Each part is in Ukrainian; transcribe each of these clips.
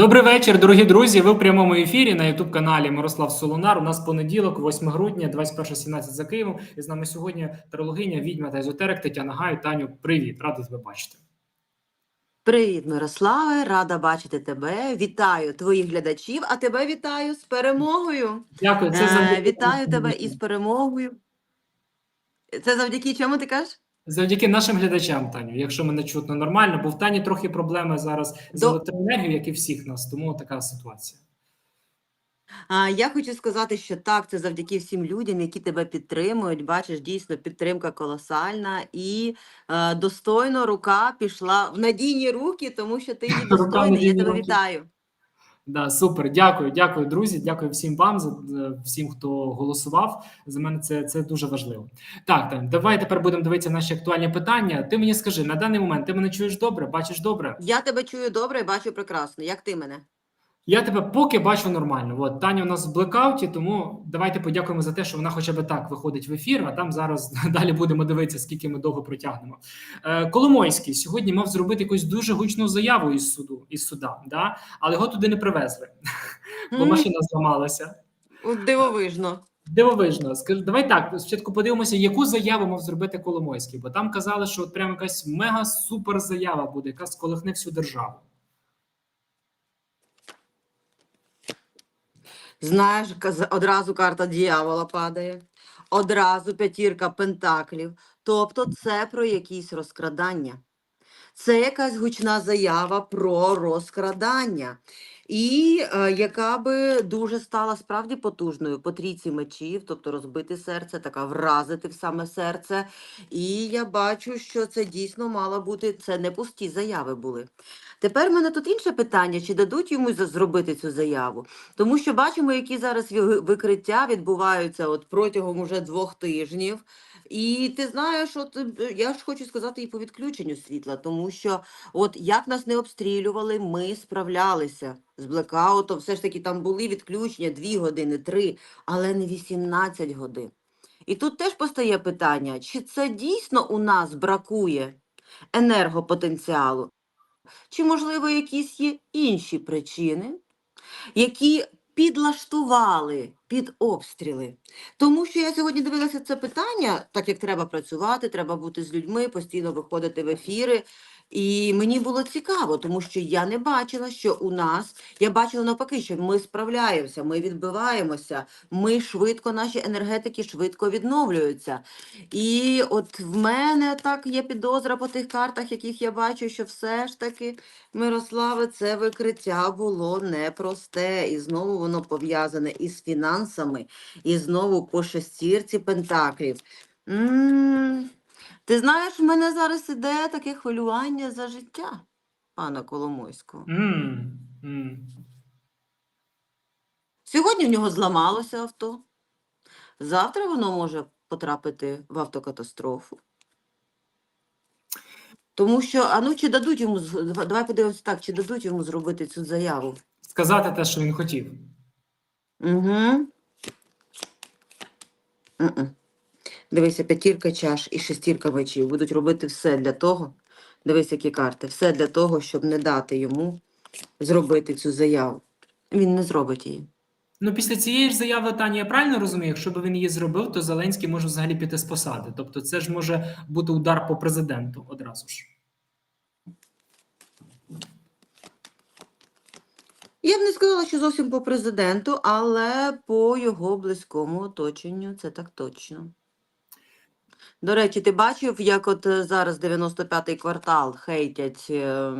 Добрий вечір, дорогі друзі. Ви в прямому ефірі на youtube каналі Мирослав Солонар. У нас понеділок, 8 грудня, 21.17 за Києвом. І з нами сьогодні тарологиня, відьма та езотерик Тетяна Гай. Таню, привіт, радий тебе бачити. Привіт, Мирославе, рада бачити тебе. Вітаю твоїх глядачів, а тебе вітаю з перемогою. Дякую. Це Е, завдяки Вітаю тебе із перемогою. Це завдяки чому ти кажеш? Завдяки нашим глядачам, Таню. Якщо мене чутно нормально, бо в Тані трохи проблеми зараз з До- електроенергією, як і всіх нас, тому така ситуація. А, я хочу сказати, що так, це завдяки всім людям, які тебе підтримують. Бачиш, дійсно підтримка колосальна і е, достойно рука пішла в надійні руки, тому що ти її достойний. Я тебе вітаю. Да, супер, дякую, дякую, друзі. Дякую всім вам за всім, хто голосував. За мене це, це дуже важливо. Так, так, давай тепер будемо дивитися наші актуальні питання. Ти мені скажи на даний момент, ти мене чуєш добре, бачиш добре? Я тебе чую добре бачу прекрасно. Як ти мене? Я тебе поки бачу нормально. От Таня у нас в блекауті, тому давайте подякуємо за те, що вона хоча б так виходить в ефір. А там зараз далі будемо дивитися, скільки ми довго протягнемо. Е, Коломойський сьогодні мав зробити якусь дуже гучну заяву із суду із суда, да? але його туди не привезли, бо машина зламалася. Дивовижно. Дивовижно. Скажи, давай так. Спочатку подивимося, яку заяву мав зробити Коломойський, бо там казали, що от прям якась мега супер заява буде, яка сколихне всю державу. Знаєш, одразу карта дьявола падає, одразу п'ятірка пентаклів. Тобто це про якісь розкрадання. Це якась гучна заява про розкрадання, і е, яка би дуже стала справді потужною по трійці мечів, тобто розбити серце, така вразити в саме серце. І я бачу, що це дійсно мало бути, це не пусті заяви були. Тепер в мене тут інше питання: чи дадуть йому зробити цю заяву? Тому що бачимо, які зараз ви- викриття відбуваються от протягом уже двох тижнів. І ти знаєш, от е, я ж хочу сказати і по відключенню світла, тому що от як нас не обстрілювали, ми справлялися з блекаутом. Все ж таки там були відключення 2 години, 3, але не 18 годин. І тут теж постає питання: чи це дійсно у нас бракує енергопотенціалу? Чи, можливо, якісь є інші причини, які підлаштували під обстріли? Тому що я сьогодні дивилася це питання, так як треба працювати, треба бути з людьми, постійно виходити в ефіри. І мені було цікаво, тому що я не бачила, що у нас я бачила навпаки, що ми справляємося, ми відбиваємося, ми швидко, наші енергетики швидко відновлюються. І от в мене так є підозра по тих картах, яких я бачу, що все ж таки, Мирославе, це викриття було непросте. І знову воно пов'язане із фінансами, і знову по шестірці пентаклів. м ти знаєш, в мене зараз іде таке хвилювання за життя, пана Коломойського. м м Сьогодні в нього зламалося авто. Завтра воно може потрапити в автокатастрофу. Тому що, а ну чи дадуть йому, давай подивимося так, чи дадуть йому зробити цю заяву. Сказати те, що він хотів. Угу. Дивися, п'ятірка чаш і шестірка мечів будуть робити все для того. Дивись, які карти. Все для того, щоб не дати йому зробити цю заяву. Він не зробить її. Ну, після цієї ж заяви Тані, я правильно розумію, якщо б він її зробив, то Зеленський може взагалі піти з посади. Тобто, це ж може бути удар по президенту одразу ж. Я б не сказала, що зовсім по президенту, але по його близькому оточенню це так точно. До речі, ти бачив, як от е, зараз 95-й квартал хейтять е,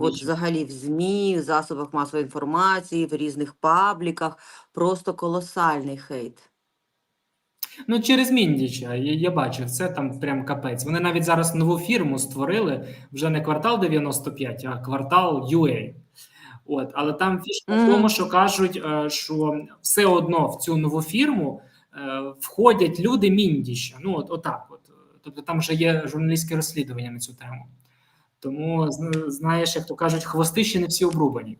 от взагалі в ЗМІ, в засобах масової інформації, в різних пабліках. Просто колосальний хейт. Ну, через Міндіча, я, я бачив, це там прям капець. Вони навіть зараз нову фірму створили, вже не квартал 95, а квартал UA. От, але там фішка в тому, що кажуть, е, що все одно в цю нову фірму входять люди Міндіча. Ну, от отак. Тобто там вже є журналістське розслідування на цю тему. Тому знаєш, як то кажуть, хвости ще не всі обрубані.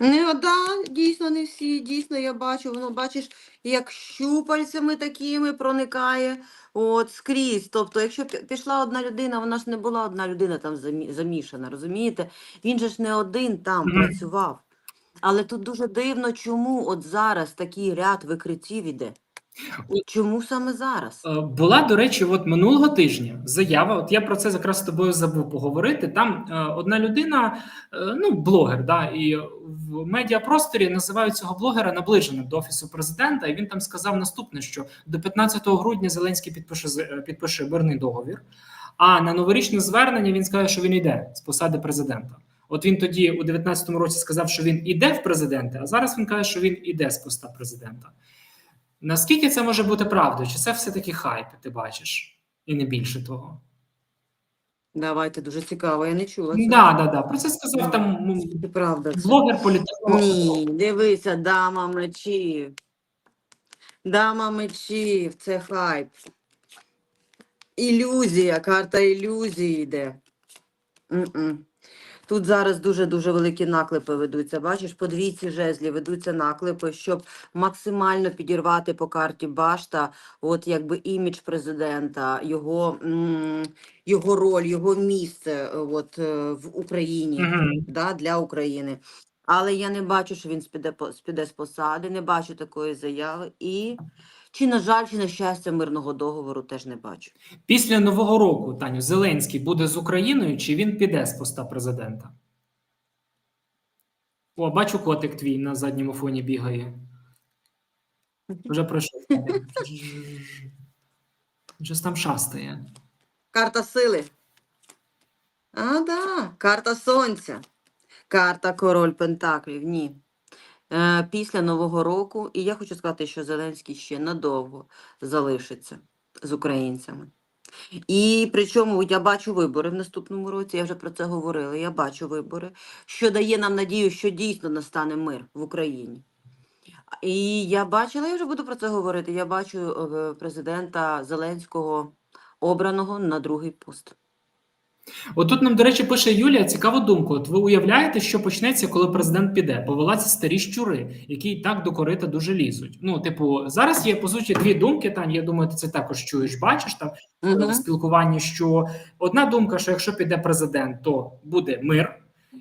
Ну, да, дійсно, не всі. Дійсно, я бачу, воно бачиш, як щупальцями такими проникає от скрізь. Тобто, якщо пі- пішла одна людина, вона ж не була одна людина там замішана, розумієте? Він же ж не один там Мгм. працював. Але тут дуже дивно, чому от зараз такий ряд викриттів іде. От- Чому саме зараз? Е, Була, до речі, от минулого тижня заява. От я про це якраз з тобою забув поговорити. Там е, одна людина, е, ну блогер, да, і в медіапросторі називають цього блогера наближеним до офісу президента. І він там сказав наступне: що до 15 грудня Зеленський підпише підпише мирний договір. А на новорічне звернення він скаже, що він йде з посади президента. От він тоді у 19-му році сказав, що він іде в президенти, а зараз він каже, що він іде з поста президента. Наскільки це може бути правдою? Чи це все-таки хайп, ти бачиш? І не більше того? Давайте, дуже цікаво, я не чула. Так, цього. да, да, да. Про це сказав там Це правда. це. блогер політичного. Ні, дивися, дама мечів. Дама мечів, це хайп. Ілюзія, карта ілюзії йде. М-м. Тут зараз дуже-дуже великі наклепи ведуться. Бачиш, по двійці жезлів ведуться наклепи, щоб максимально підірвати по карті башта, от якби імідж президента, його, його роль, його місце от, е, в Україні Мгм. да, для України. Але я не бачу, що він спіде, спіде з посади, не бачу такої заяви. І чи, на жаль, чи на щастя, мирного договору теж не бачу. Після Нового року, Таню, Зеленський буде з Україною, чи він піде з поста президента? О, бачу, котик твій на задньому фоні бігає. Вже пройшов. Щось там шастає. Карта сили. А, да, карта сонця. Карта король Пентаклів. Ні. Е, після Нового року, і я хочу сказати, що Зеленський ще надовго залишиться з українцями. І причому я бачу вибори в наступному році, я вже про це говорила. Я бачу вибори, що дає нам надію, що дійсно настане мир в Україні. І я бачила, я вже буду про це говорити. Я бачу е, президента Зеленського обраного на другий пост. Отут нам, до речі, пише Юлія цікаву думку. От ви уявляєте, що почнеться, коли президент піде? Повелаться старі щури, які і так до корита дуже лізуть. Ну, типу, зараз є по суті дві думки. Тань, я думаю, ти це також чуєш, бачиш там Мгм. в спілкуванні. Що одна думка, що якщо піде президент, то буде мир.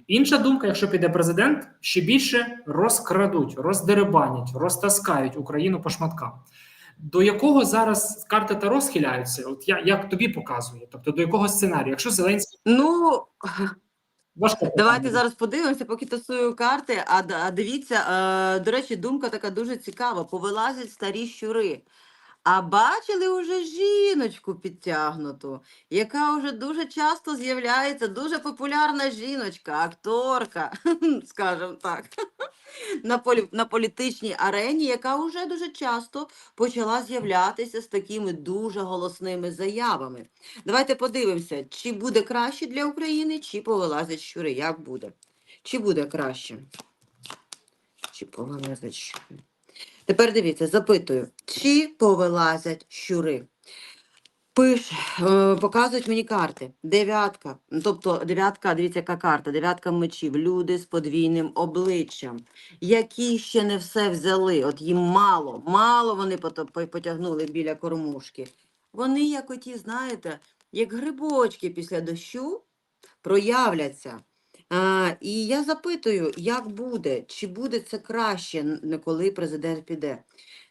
Інша думка, якщо піде президент, ще більше розкрадуть, роздеребанять, розтаскають Україну по шматкам. До якого зараз карти Таро схиляються? От я як тобі показує, тобто до якого сценарію? Якщо Зеленський Ну, важко давайте зараз подивимося, поки тасую карти. А, а дивіться, е, до речі, думка така дуже цікава. Повилазять старі щури. А бачили уже жіночку підтягнуту, яка вже дуже часто з'являється, дуже популярна жіночка, акторка, скажімо так, на, полі, на політичній арені, яка вже дуже часто почала з'являтися з такими дуже голосними заявами. Давайте подивимося, чи буде краще для України, чи повилазять щури. Як буде? Чи буде краще? Чи повилазять щури? Тепер дивіться, запитую, чи повилазять щури? Пиш, е, показують мені карти. Дев'ятка. Тобто дев'ятка, дивіться, яка карта. Дев'ятка мечів. Люди з подвійним обличчям, які ще не все взяли. От їм мало, мало вони потягнули біля кормушки. Вони, як оті, знаєте, як грибочки після дощу проявляться. А, і я запитую, як буде, чи буде це краще, коли президент піде.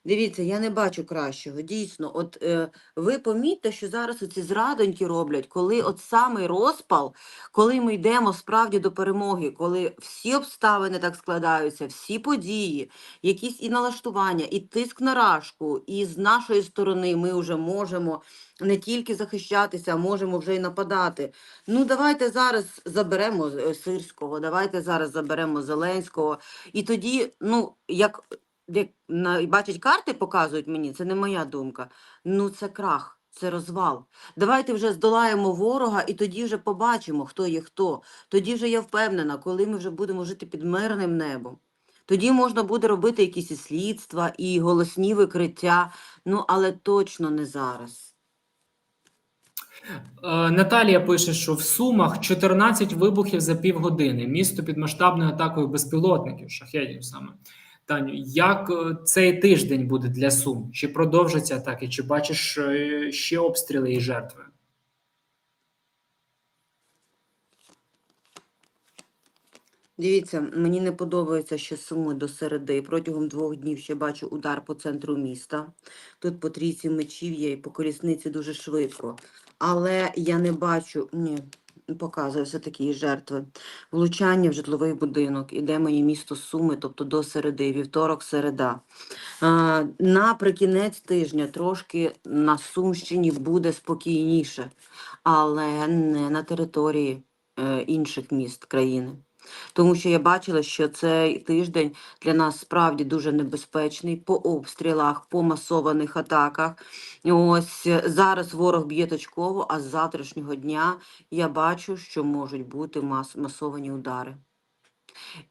Дивіться, я не бачу кращого. Дійсно, от е, ви помітьте, що зараз оці зрадоньки роблять, коли от самий розпал, коли ми йдемо справді до перемоги, коли всі обставини так складаються, всі події, якісь і налаштування, і тиск на рашку, і з нашої сторони ми вже можемо не тільки захищатися, а можемо вже й нападати. Ну, давайте зараз заберемо е, Сирського, давайте зараз заберемо Зеленського. І тоді, ну, як, як на, бачать, карти показують мені, це не моя думка. Ну, це крах, це розвал. Давайте вже здолаємо ворога, і тоді вже побачимо, хто є хто. Тоді вже я впевнена, коли ми вже будемо жити під мирним небом. Тоді можна буде робити якісь слідства, і голосні викриття, ну але точно не зараз. Е, Наталія пише, що в Сумах 14 вибухів за півгодини. Місто під масштабною атакою безпілотників, шахедів саме. Таню, як е, цей тиждень буде для Сум? Чи продовжаться атаки, чи бачиш е, ще обстріли і жертви? Дивіться, мені не подобається ще суми до середи. Протягом двох днів ще бачу удар по центру міста. Тут по трійці мечів є і по колісниці дуже швидко. Але я не бачу, ні, показує все такі жертви. Влучання в житловий будинок. Іде мені місто Суми, тобто до середи, вівторок, середа. Наприкінець тижня трошки на Сумщині буде спокійніше, але не на території е, інших міст країни. Тому що я бачила, що цей тиждень для нас справді дуже небезпечний по обстрілах, по масованих атаках. Ось е, зараз ворог б'є точково, а з завтрашнього дня я бачу, що можуть бути мас масовані удари.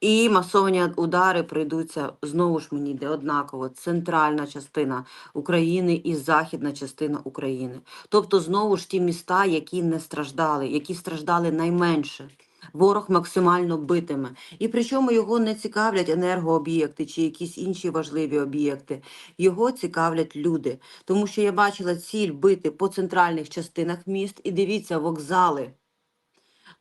І масовані удари прийдуться знову ж мені йде однаково центральна частина України і західна частина України. Тобто знову ж ті міста, які не страждали, які страждали найменше. Ворог максимально битиме. І причому його не цікавлять енергооб'єкти чи якісь інші важливі об'єкти. Його цікавлять люди. Тому що я бачила ціль бити по центральних частинах міст і дивіться, вокзали.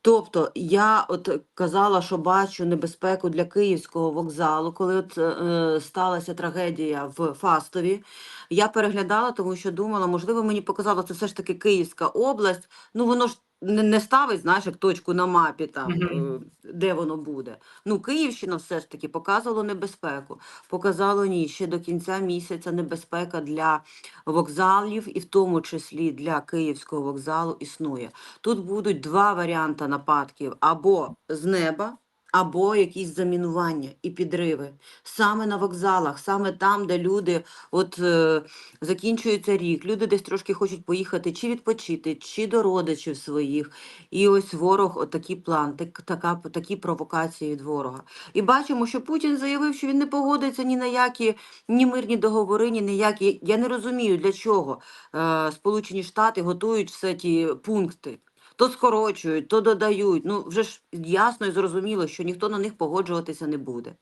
Тобто я от казала, що бачу небезпеку для київського вокзалу, коли от е, сталася трагедія в Фастові. Я переглядала, тому що думала, можливо, мені показало, це все ж таки Київська область. Ну воно ж не, не ставить, знаєш, як точку на мапі, там е, де воно буде. Ну, Київщина все ж таки показувала небезпеку. Показало ні, ще до кінця місяця небезпека для вокзалів, і в тому числі для Київського вокзалу існує. Тут будуть два варіанти нападків: або з неба, або якісь замінування і підриви. Саме на вокзалах, саме там, де люди, от е, закінчується рік, люди десь трошки хочуть поїхати чи відпочити, чи до родичів своїх. І ось ворог, отакий план, так, така, такі провокації від ворога. І бачимо, що Путін заявив, що він не погодиться ні на які ні мирні договори, ні на які. Я не розумію, для чого е, Сполучені Штати готують все ті пункти. То скорочують, то додають. Ну вже ж ясно і зрозуміло, що ніхто на них погоджуватися не буде.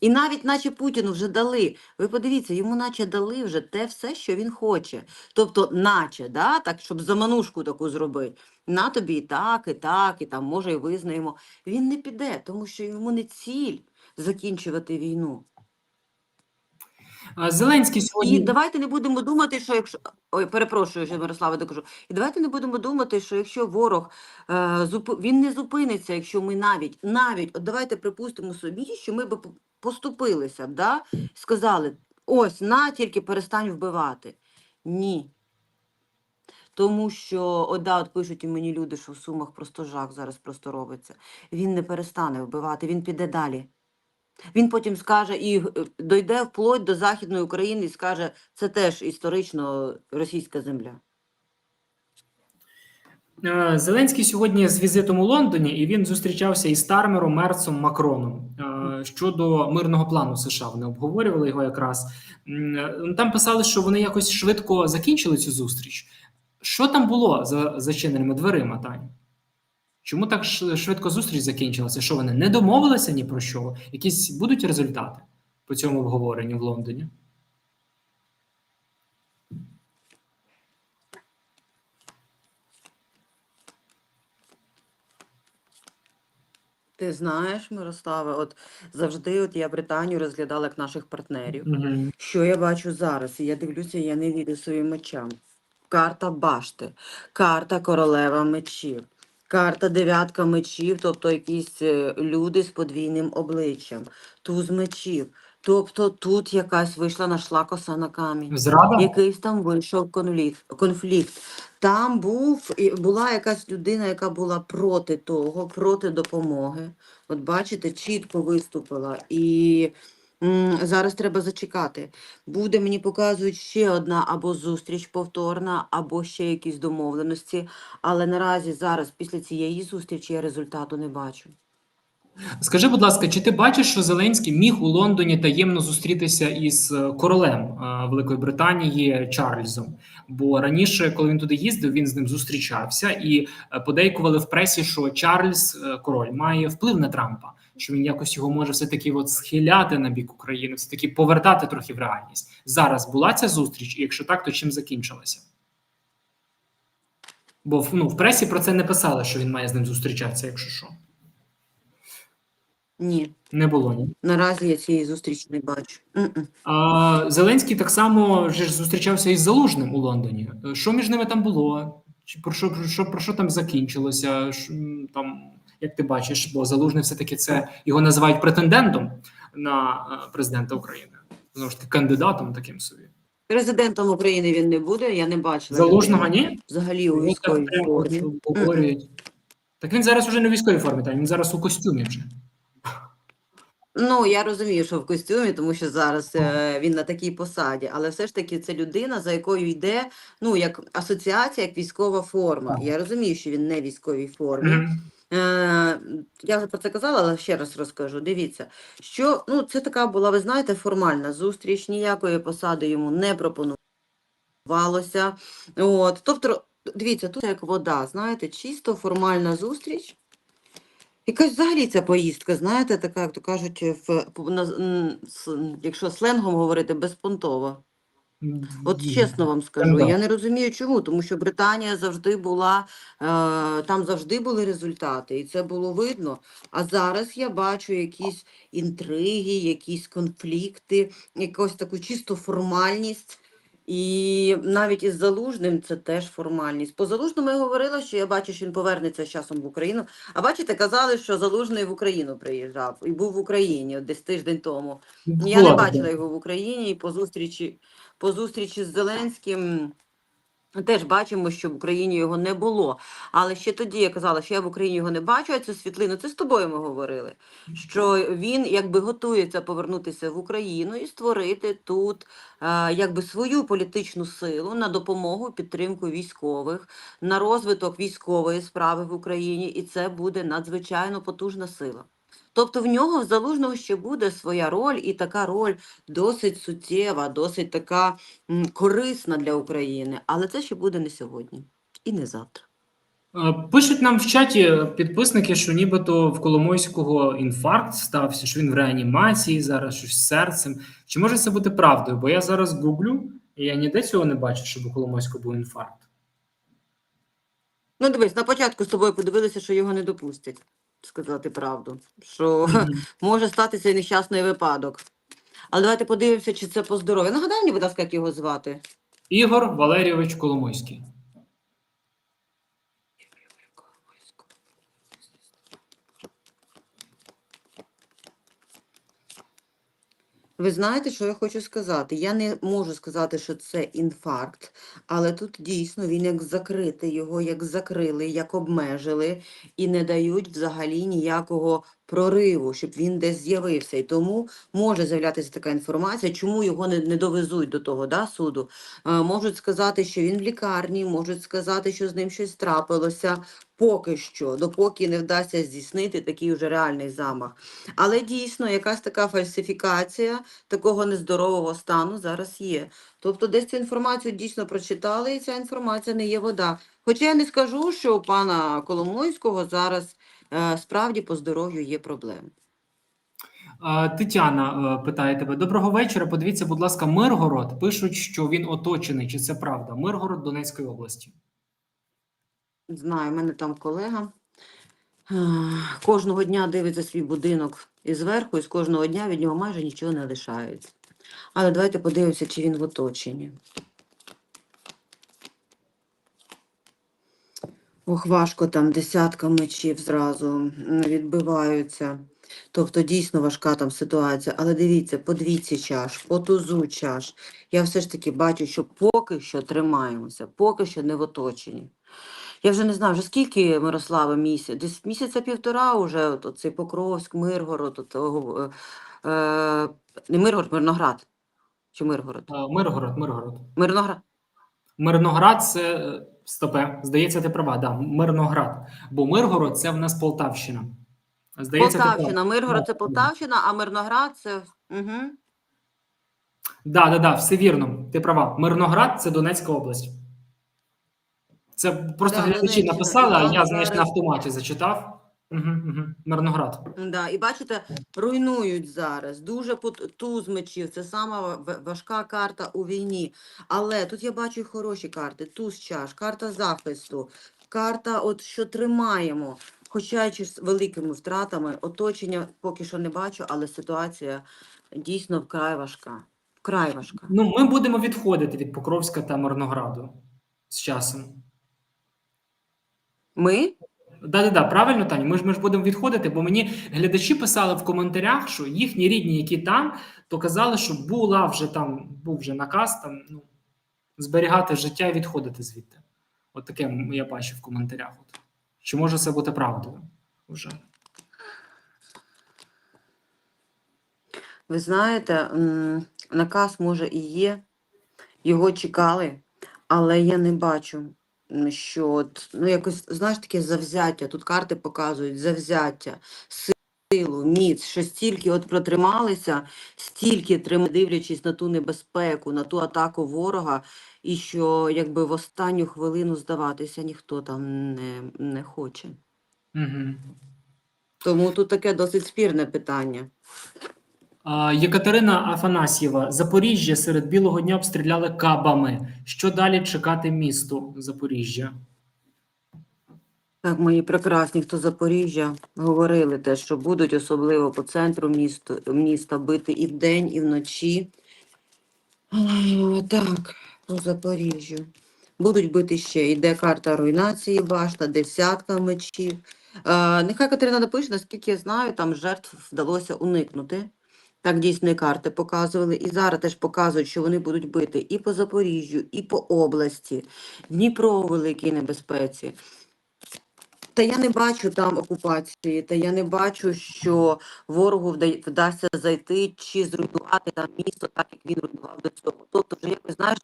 І навіть наче Путіну вже дали. Ви подивіться, йому наче дали вже те все, що він хоче. Тобто, наче, да, так, щоб заманушку таку зробити. На тобі і так, і так, і там може і визнаємо. Він не піде, тому що йому не ціль закінчувати війну. Зеленський І давайте не будемо думати, що якщо ой, перепрошую, що Мирослава докажу. І давайте не будемо думати, що якщо ворог е, зупи- він не зупиниться, якщо ми навіть навіть от давайте припустимо собі, що ми б поступилися, да? сказали: ось на тільки перестань вбивати. Ні. Тому що, от, да, от пишуть і мені люди, що в Сумах просто жах зараз просто робиться. Він не перестане вбивати, він піде далі. Він потім скаже і е, дойде вплоть до Західної України і скаже, це теж історично російська земля. Е, Зеленський сьогодні з візитом у Лондоні, і він зустрічався із Стармером, Мерцом, Макроном е, щодо мирного плану США. Вони обговорювали його якраз. Там писали, що вони якось швидко закінчили цю зустріч. Що там було за зачиненими дверима, Таня? Чому так швидко зустріч закінчилася? Що вони не домовилися ні про що? Якісь будуть результати по цьому обговоренню в Лондоні? Ти знаєш, Мирославе, от завжди от я Британію розглядала як наших партнерів. Угу. Що я бачу зараз? І я дивлюся, я не вірю своїм очам. Карта башти, карта королева мечів, карта дев'ятка мечів, тобто якісь е, люди з подвійним обличчям, туз мечів. Тобто тут якась вийшла нашла коса на камінь. Зрада? Якийсь там вийшов конфлікт. конфлікт. Там був була якась людина, яка була проти того, проти допомоги. От бачите, чітко виступила. І зараз треба зачекати. Буде, мені показують, ще одна або зустріч повторна, або ще якісь домовленості. Але наразі зараз, після цієї зустрічі, я результату не бачу. Скажи, будь ласка, чи ти бачиш, що Зеленський міг у Лондоні таємно зустрітися із е, королем е, Великої Британії Чарльзом? Бо раніше, коли він туди їздив, він з ним зустрічався і е, подейкували в пресі, що Чарльз, е, король, має вплив на Трампа, що він якось його може все таки от схиляти на бік України, все таки повертати трохи в реальність. Зараз була ця зустріч, і якщо так, то чим закінчилася? Бо ну, в пресі про це не писали, що він має з ним зустрічатися, якщо що. Ні, Не було ні. наразі я цієї зустрічі не бачу. М-м. А Зеленський так само вже ж зустрічався із Залужним у Лондоні. Е, Що між ними там було? Чи про що, про що, про що там закінчилося? Ш- м, там, як ти бачиш, бо Залужний все-таки це його називають претендентом на е, президента України. Знову ж таки, кандидатом таким собі. Президентом України він не буде, я не бачила. Залужного ні? Взагалі у Ну, так військовій прямо формі. обговорюють. Так він зараз уже не у військовій формі, так, він зараз у костюмі вже. Ну, я розумію, що в костюмі, тому що зараз е, він на такій посаді, але все ж таки це людина, за якою йде ну, як асоціація, як військова форма. Я розумію, що він не в військовій формі. Е, я вже про це казала, але ще раз розкажу. Дивіться, що ну, це така була, ви знаєте, формальна зустріч, ніякої посади йому не пропонувалося. От, тобто, дивіться, тут як вода, знаєте, чисто формальна зустріч. Якась взагалі ця поїздка, знаєте, така, як то кажуть, в, на- с- якщо сленгом говорити, безпонтова. От чесно вам скажу, да. я не розумію чому, тому що Британія завжди була, е, там завжди були результати, і це було видно. А зараз я бачу якісь інтриги, якісь конфлікти, якусь таку чисто формальність. І навіть із Залужним це теж формальність. По Залужному я говорила, що я бачу, що він повернеться з часом в Україну. А бачите, казали, що Залужний в Україну приїжджав і був в Україні десь тиждень тому. Я не бачила його в Україні і по зустрічі, по зустрічі з Зеленським. Теж бачимо, що в Україні його не було. Але ще тоді я казала, що я в Україні його не бачу, а цю світлину, це з тобою ми говорили. Що він якби готується повернутися в Україну і створити тут е, якби свою політичну силу на допомогу, підтримку військових, на розвиток військової справи в Україні, і це буде надзвичайно потужна сила. Тобто в нього в залужного ще буде своя роль, і така роль досить суттєва, досить така корисна для України. Але це ще буде не сьогодні і не завтра. Е, Пишуть нам в чаті підписники, що нібито в Коломойського інфаркт стався, що він в реанімації зараз, щось з серцем. Чи може це бути правдою? Бо я зараз гуглю, і я ніде цього не бачу, щоб у Коломойського був інфаркт. Ну, дивись, на початку з тобою подивилися, що його не допустять сказати правду, що може статися і нещасний випадок. Але давайте подивимося, чи це по здоров'ю. Нагадай мені, будь ласка, як його звати. Ігор Валерійович Коломойський. Ви знаєте, що я хочу сказати? Я не можу сказати, що це інфаркт, але тут дійсно він як закритий, його як закрили, як обмежили і не дають взагалі ніякого прориву, щоб він десь з'явився. І тому може з'являтися така інформація, чому його не, не довезуть до того да, суду. Е, можуть сказати, що він в лікарні, можуть сказати, що з ним щось трапилося. Поки що, допоки не вдасться здійснити такий вже реальний замах. Але дійсно якась така фальсифікація такого нездорового стану зараз є. Тобто десь цю інформацію дійсно прочитали, і ця інформація не є вода. Хоча я не скажу, що у пана Коломойського зараз е, справді по здоров'ю є проблеми. Тетяна е, питає тебе: доброго вечора. Подивіться, будь ласка, Миргород. Пишуть, що він оточений. Чи це правда? Миргород Донецької області. Знаю, в мене там колега. е, Кожного дня дивиться свій будинок і зверху, і з кожного дня від нього майже нічого не лишається. Але давайте подивимося, чи він в оточенні. Ох, важко там десятка мечів зразу відбиваються. Тобто дійсно важка там ситуація. Але дивіться, по двійці чаш, по тузу чаш. Я все ж таки бачу, що поки що тримаємося, поки що не в оточенні. Я вже не знаю, вже скільки Мирослава місяць, десь місяця півтора вже от, оцей Покровськ, Миргород, от, о, е, е, не Миргород, Мирноград. Чи Миргород? Е, Миргород, Миргород. Мирноград. Мирноград це е, стопе. Здається, ти права. Да, Мирноград. Бо Миргород це в нас Полтавщина. Здається, Полтавщина. Миргород це Полтавщина, а Мирноград це. Угу. Да, да, да, все вірно. Ти права. Мирноград це Донецька область. Це просто Да, глядачі написали, а я, знаєш, на автоматі зачитав. Угу, угу. Мирноград. Да, і бачите, руйнують зараз. Дуже туз мечів. Це сама важка карта у війні. Але тут я бачу і хороші карти: туз чаш, карта захисту, карта, от що тримаємо. Хоча й з великими втратами, оточення поки що не бачу, але ситуація дійсно вкрай важка. Вкрай важка. Ну, ми будемо відходити від Покровська та Мирнограду з часом. Ми Да, да, да, правильно, Таня. Ми ж ми ж будемо відходити, бо мені глядачі писали в коментарях, що їхні рідні, які там, то казали, що була вже там, був вже наказ там ну, зберігати життя і відходити звідти. От таке я бачив в коментарях. От. Чи може це бути правдою? Вже. Ви знаєте, наказ може і є, його чекали, але я не бачу, що от, ну якось, знаєш, таке завзяття. Тут карти показують завзяття, силу, міць, що стільки от протрималися, стільки трим, дивлячись на ту небезпеку, на ту атаку ворога, і що якби в останню хвилину здаватися ніхто там не, не хоче. Угу. Тому тут таке досить спірне питання. Єкатерина Афанасьєва, Запоріжжя серед білого дня обстріляли кабами. Що далі чекати місту Запоріжжя? Так, мої прекрасні, хто Запоріжжя, говорили те, що будуть особливо по центру міста, міста бити і вдень, і вночі. Так, по Запоріжжю. Будуть бити ще. Йде карта руйнації башта, десятка мечів. Нехай Катерина напише, наскільки я знаю, там жертв вдалося уникнути. Так дійсно карти показували. І зараз теж показують, що вони будуть бити і по Запоріжжю, і по області. Дніпро у великій небезпеці. Та я не бачу там окупації, та я не бачу, що ворогу вдасться зайти чи зруйнувати там місто, так як він руйнував до цього. Тобто, вже якось знаєш,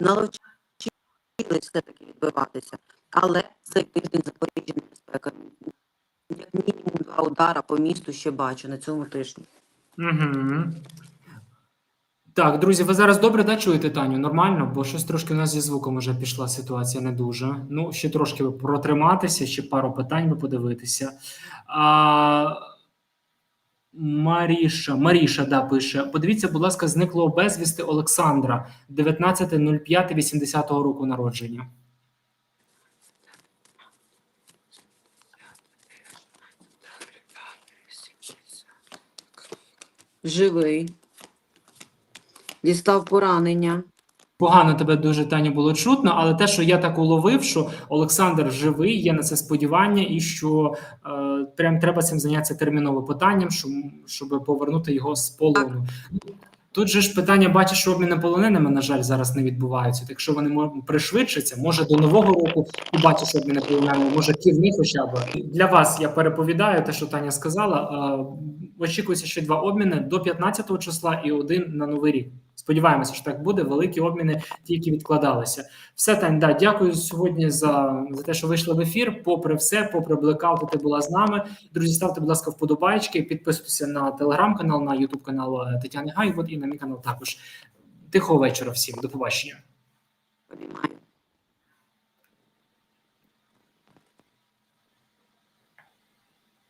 наловчились все-таки відбиватися. Але цей тиждень Запоріжжя небезпека. Як мінімум два удара по місту ще бачу на цьому тижні. Угу. Так, друзі, ви зараз добре да, чуєте Таню? Нормально, бо щось трошки у нас зі звуком вже пішла ситуація не дуже. Ну, ще трошки протриматися, ще пару питань ви подивитися. А, Маріша, Маріша да, пише: подивіться, будь ласка, зниклого безвісти Олександра 19.05.80 року народження. Живий. Дістав поранення. Погано тебе дуже Таня було чутно, але те, що я так уловив, що Олександр живий, є на це сподівання, і що е, прям треба цим зайнятися терміново питанням, щоб, щоб повернути його з полону. Тут же ж питання бачиш, що обміни полоненими, на жаль, зараз не відбуваються. Так якщо вони пришвидшаться, може до нового року побачиш обміни полоненими, може півні хоча б. Для вас я переповідаю те, що Таня сказала. Е, очікується ще два обміни до 15 числа і один на новий рік. Сподіваємося, що так буде. Великі обміни, ті, які відкладалися. Все, Тань, да, дякую сьогодні за, за те, що вийшли в ефір. Попри все, попри блекаути, ти була з нами. Друзі, ставте, будь ласка, вподобайки, підписуйтеся на телеграм-канал, на ютуб канал е, Тетяни Гайвот і на мій канал також. Тихого вечора всім. До побачення.